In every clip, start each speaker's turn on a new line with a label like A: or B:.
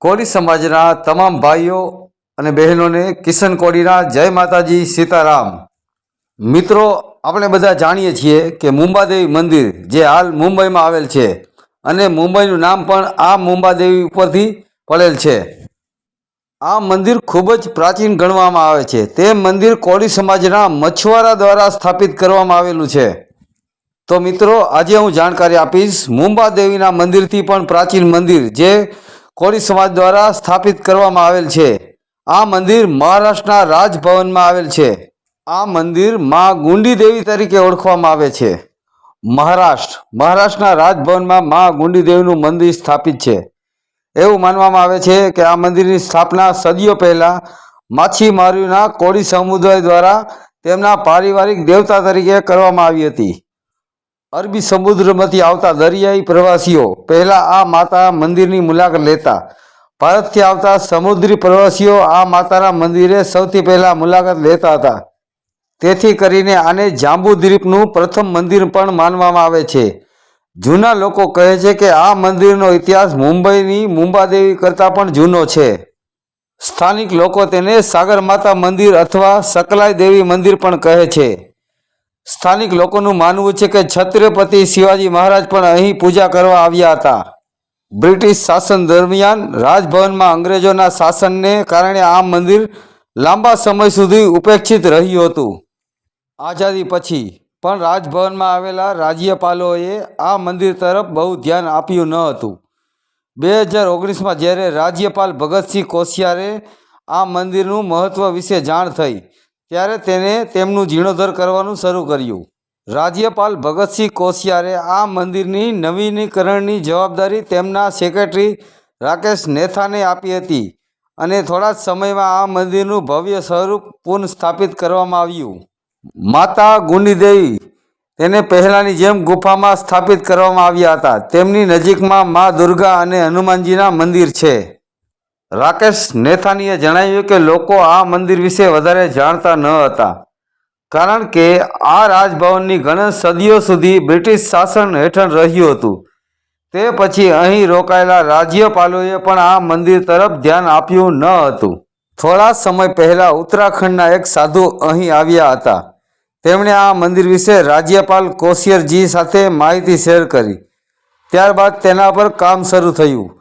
A: કોળી સમાજના તમામ ભાઈઓ અને બહેનોને કિશન કોળીના જય માતાજી સીતારામ. મિત્રો, આપણે બધા જાણીએ છીએ કે મુંબાદેવી મંદિર જે હાલ મુંબઈમાં આવેલ છે અને મુંબઈનું નામ પણ આ મુંબાદેવી ઉપરથી પડેલ છે. આ મંદિર ખૂબ જ પ્રાચીન ગણવામાં આવે છે. તે મંદિર કોળી સમાજના મછવારા દ્વારા સ્થાપિત કરવામાં આવેલું છે. તો મિત્રો, આજે હું જાણકારી આપીશ મુંબાદેવીના મંદિરથી પણ પ્રાચીન મંદિર જે કોળી સમાજ દ્વારા સ્થાપિત કરવામાં આવેલ છે. આ મંદિર મહારાષ્ટ્રના રાજભવનમાં આવેલ છે. આ મંદિરમાં ગુંડી દેવી તરીકે ઓળખવામાં આવે છે. મહારાષ્ટ્ર, મહારાષ્ટ્રના રાજભવનમાં મા ગુંડી દેવીનું મંદિર સ્થાપિત છે. એવું માનવામાં આવે છે કે આ મંદિરની સ્થાપના સદીઓ પહેલા માછીમારીના કોળી સમુદાય દ્વારા તેમના પારિવારિક દેવતા તરીકે કરવામાં આવી હતી. અરબી સમુદ્રમાંથી આવતા દરિયાઈ પ્રવાસીઓ પહેલા આ માતા મંદિરની મુલાકાત લેતા. ભારતથી આવતા સમુદ્રી પ્રવાસીઓ આ માતાના મંદિરે સૌથી પહેલા મુલાકાત લેતા હતા. તેથી કરીને આને જાંબુ દ્વીપનું પ્રથમ મંદિર પણ માનવામાં આવે છે. જૂના લોકો કહે છે કે આ મંદિરનો ઇતિહાસ મુંબઈની મુંબાદેવી કરતાં પણ જૂનો છે. સ્થાનિક લોકો તેને સાગર માતા મંદિર અથવા સકલાઈ દેવી મંદિર પણ કહે છે. સ્થાનિક લોકોનું માનવું છે કે છત્રપતિ શિવાજી મહારાજ પણ અહીં પૂજા કરવા આવ્યા હતા. બ્રિટિશ શાસન દરમિયાન રાજભવનમાં અંગ્રેજોના શાસનને કારણે આ મંદિર લાંબા સમય સુધી ઉપેક્ષિત રહ્યું હતું. આઝાદી પછી પણ રાજભવનમાં આવેલા રાજ્યપાલોએ આ મંદિર તરફ બહુ ધ્યાન આપ્યું ન હતું. બે હજાર ઓગણીસમાં જ્યારે રાજ્યપાલ ભગતસિંહ કોશિયારે આ મંદિરનું મહત્ત્વ વિશે જાણ થઈ ત્યારે તેને તેમનું જીર્ણોદ્ધાર કરવાનું શરૂ કર્યું. રાજ્યપાલ ભગતસિંહ કોશિયારે આ મંદિરની નવીનીકરણની જવાબદારી તેમના સેક્રેટરી રાકેશ નેથાને આપી હતી અને થોડા જ સમયમાં આ મંદિરનું ભવ્ય સ્વરૂપ પુનઃસ્થાપિત કરવામાં આવ્યું. માતા ગુંડીદેવી તેને પહેલાંની જેમ ગુફામાં સ્થાપિત કરવામાં આવ્યા હતા. તેમની નજીકમાં મા દુર્ગા અને હનુમાનજીના મંદિર છે. રાકેશ નેથાનીએ જણાવ્યું કે લોકો આ મંદિર વિશે વધારે જાણતા ન હતા. કારણ કે આ રાજભવનની ઘણા સદીઓ સુધી બ્રિટિશ શાસન હેઠળ રહ્યું હતું. તે પછી અહીં રોકાયેલા રાજ્યપાલોએ પણ આ મંદિર તરફ ધ્યાન આપ્યું ન હતું. થોડા સમય પહેલાં ઉત્તરાખંડના એક સાધુ અહીં આવ્યા હતા. તેમણે આ મંદિર વિશે રાજ્યપાલ કોશિયરજી સાથે માહિતી શેર કરી. ત્યારબાદ તેના પર કામ શરૂ થયું.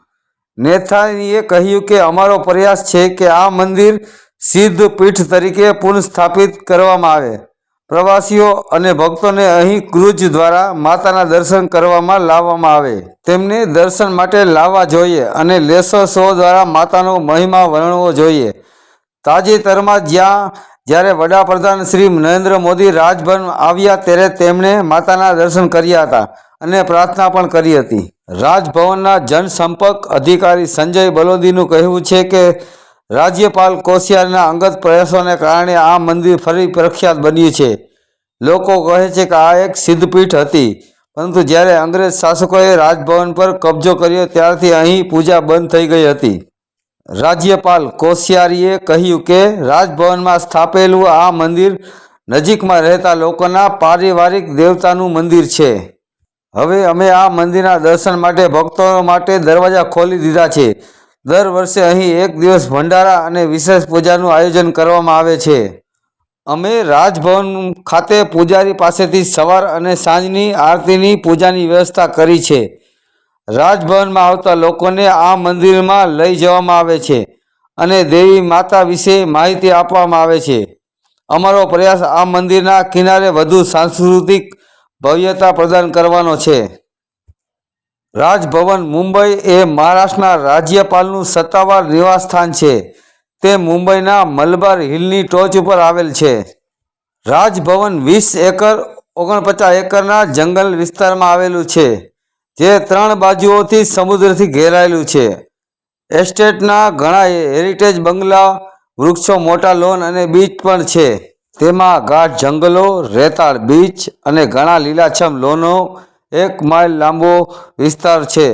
A: નેથાનીએ કહ્યું કે અમારો પ્રયાસ છે કે આ મંદિર સિદ્ધ પીઠ તરીકે પુનઃસ્થાપિત કરવામાં આવે. પ્રવાસીઓ અને ભક્તોને અહીં ક્રૂઝ દ્વારા માતાના દર્શન કરવામાં લાવવામાં આવે. તેમને દર્શન માટે લાવવા જોઈએ અને લેસર શો દ્વારા માતાનો મહિમા વર્ણવો જોઈએ. તાજેતરમાં જ્યાં, જ્યારે વડાપ્રધાન શ્રી નરેન્દ્ર મોદી રાજભવન આવ્યા ત્યારે તેમણે માતાના દર્શન કર્યા હતા અને પ્રાર્થના પણ કરી હતી. રાજભવનના જનસંપર્ક અધિકારી સંજય બલોદીનું કહેવું છે કે રાજ્યપાલ કોશિયારના અંગત પ્રયાસોને કારણે આ મંદિર ફરી પ્રખ્યાત બન્યું છે. લોકો કહે છે કે આ એક સિદ્ધપીઠ હતી, પરંતુ જ્યારે અંગ્રેજ શાસકોએ રાજભવન પર કબજો કર્યો ત્યારથી અહીં પૂજા બંધ થઈ ગઈ હતી. રાજ્યપાલ કોશિયારીએ કહ્યું કે રાજભવનમાં સ્થાપેલું આ મંદિર નજીકમાં રહેતા લોકોના પારિવારિક દેવતાનું મંદિર છે. હવે અમે આ મંદિરના દર્શન માટે ભક્તો માટે દરવાજા ખોલી દીધા છે. દર વર્ષે અહીં એક દિવસ ભંડારા અને વિશેષ પૂજાનું આયોજન કરવામાં આવે છે. અમે રાજભવન ખાતે પૂજારી પાસેથી સવાર અને સાંજની આરતીની પૂજાની વ્યવસ્થા કરી છે. રાજભવનમાં આવતા લોકોને આ મંદિરમાં લઈ જવામાં આવે છે અને દેવી માતા વિશે માહિતી આપવામાં આવે છે. અમારો પ્રયાસ આ મંદિરના કિનારે વધુ સાંસ્કૃતિક ભવ્યતા પ્રદાન કરવાનો છે. રાજભવન, મુંબઈ એ મહારાષ્ટ્રના રાજ્યપાલનું સત્તાવાર નિવાસસ્થાન છે. તે મુંબઈના મલબાર હિલની ટોચ ઉપર આવેલ છે. રાજભવન વીસ એકર, ઓગણપચાસ એકરના જંગલ વિસ્તારમાં આવેલું છે, જે ત્રણ બાજુઓથી સમુદ્રથી ઘેરાયેલું છે. એસ્ટેટના ઘણા હેરિટેજ બંગલા, વૃક્ષો, મોટા લોન અને બીચ પણ છે. તેમાં ગાઢ જંગલો, રેતાળ બીચ અને ઘણા લીલાછમ લોનો એક માઇલ લાંબો વિસ્તાર છે.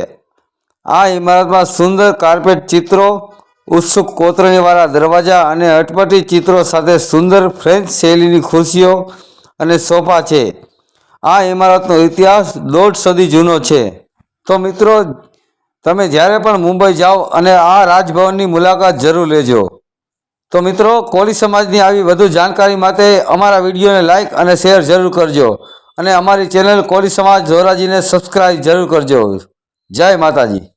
A: આ ઇમારતમાં સુંદર કાર્પેટ ચિત્રો, ઉત્સુક કોતરણીવાળા દરવાજા અને અટપટી ચિત્રો સાથે સુંદર ફ્રેન્ચ શૈલીની ખુરશીઓ અને સોફા છે. આ ઇમારતનો ઇતિહાસ દોઢ સદી જૂનો છે. તો મિત્રો, તમે જ્યારે પણ મુંબઈ જાઓ અને આ રાજભવનની મુલાકાત જરૂર લેજો. તો મિત્રો, કોળી સમાજની આવી વધુ જાણકારી માટે અમારા વિડીયોને લાઇક અને શેર જરૂર કરજો. અને અમારી ચેનલ કોળી સમાજ ધોરાજીને સબસ્ક્રાઈબ જરૂર કરજો. જય માતાજી.